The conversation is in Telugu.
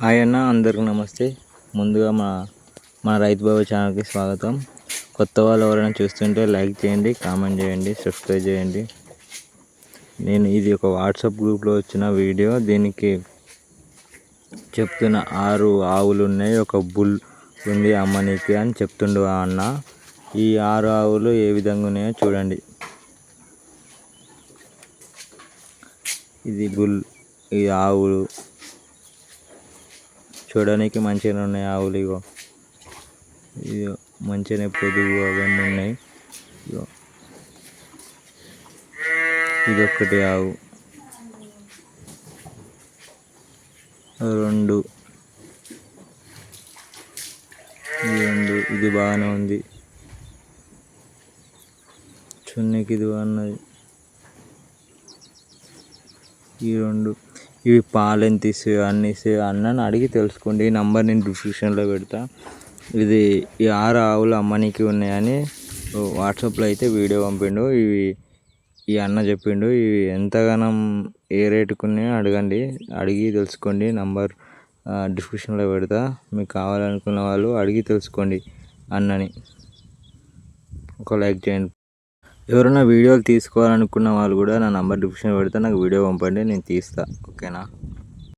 హాయ్ అన్న అందరికి నమస్తే. ముందుగా మా మా రైతు బాబు ఛానల్కి స్వాగతం. కొత్త వాళ్ళు ఎవరైనా చూస్తుంటే లైక్ చేయండి కామెంట్ చేయండి సబ్స్క్రైబ్ చేయండి. నేను ఇది ఒక వాట్సాప్ గ్రూప్లో వచ్చిన వీడియో. దీనికి చెప్తున్న ఆరు ఆవులు ఉన్నాయి. ఒక బుల్ ఉంది అమ్మనికి అని చెప్తుండు ఆ అన్న. ఈ ఆరు ఆవులు ఏ విధంగా ఉన్నాయో చూడండి. ఇది బుల్ ఈ ఆవులు చూడడానికి మంచిగానే ఉన్నాయి ఆవులు ఇగో. ఇది మంచిగానే పొదుగు అవన్నీ ఉన్నాయి. ఇగో. ఇది ఆవు. రెండు. ఇది రెండు. ఇది బాగానే ఉంది. చున్నీకి ఇది అన్నది ఈ రెండు. ఇవి పాలు ఎంత ఇస్తాయో అన్ని ఇస్తాయో అన్నని అడిగి తెలుసుకోండి. ఈ నంబర్ నేను డిస్క్రిప్షన్లో పెడతా. ఇది ఈ ఆరు ఆవులు అమ్మనికి ఉన్నాయని వాట్సాప్లో అయితే వీడియో పంపిండు. ఇవి ఈ అన్న చెప్పిండు. ఇవి ఎంతగానం ఏ రేటుకు ఉన్నాయో అడగండి. అడిగి తెలుసుకోండి. నంబర్ డిస్క్రిప్షన్లో పెడతా. మీకు కావాలనుకున్న వాళ్ళు అడిగి తెలుసుకోండి అన్నని. ఒక లైక్ చేయండి. ఎవరైనా వీడియోలు తీసుకోవాలనుకున్న వాళ్ళు కూడా నా నెంబర్ డిస్క్రిప్షన్ పెడితే నాకు వీడియో పంపండి నేను తీస్తా ఓకేనా?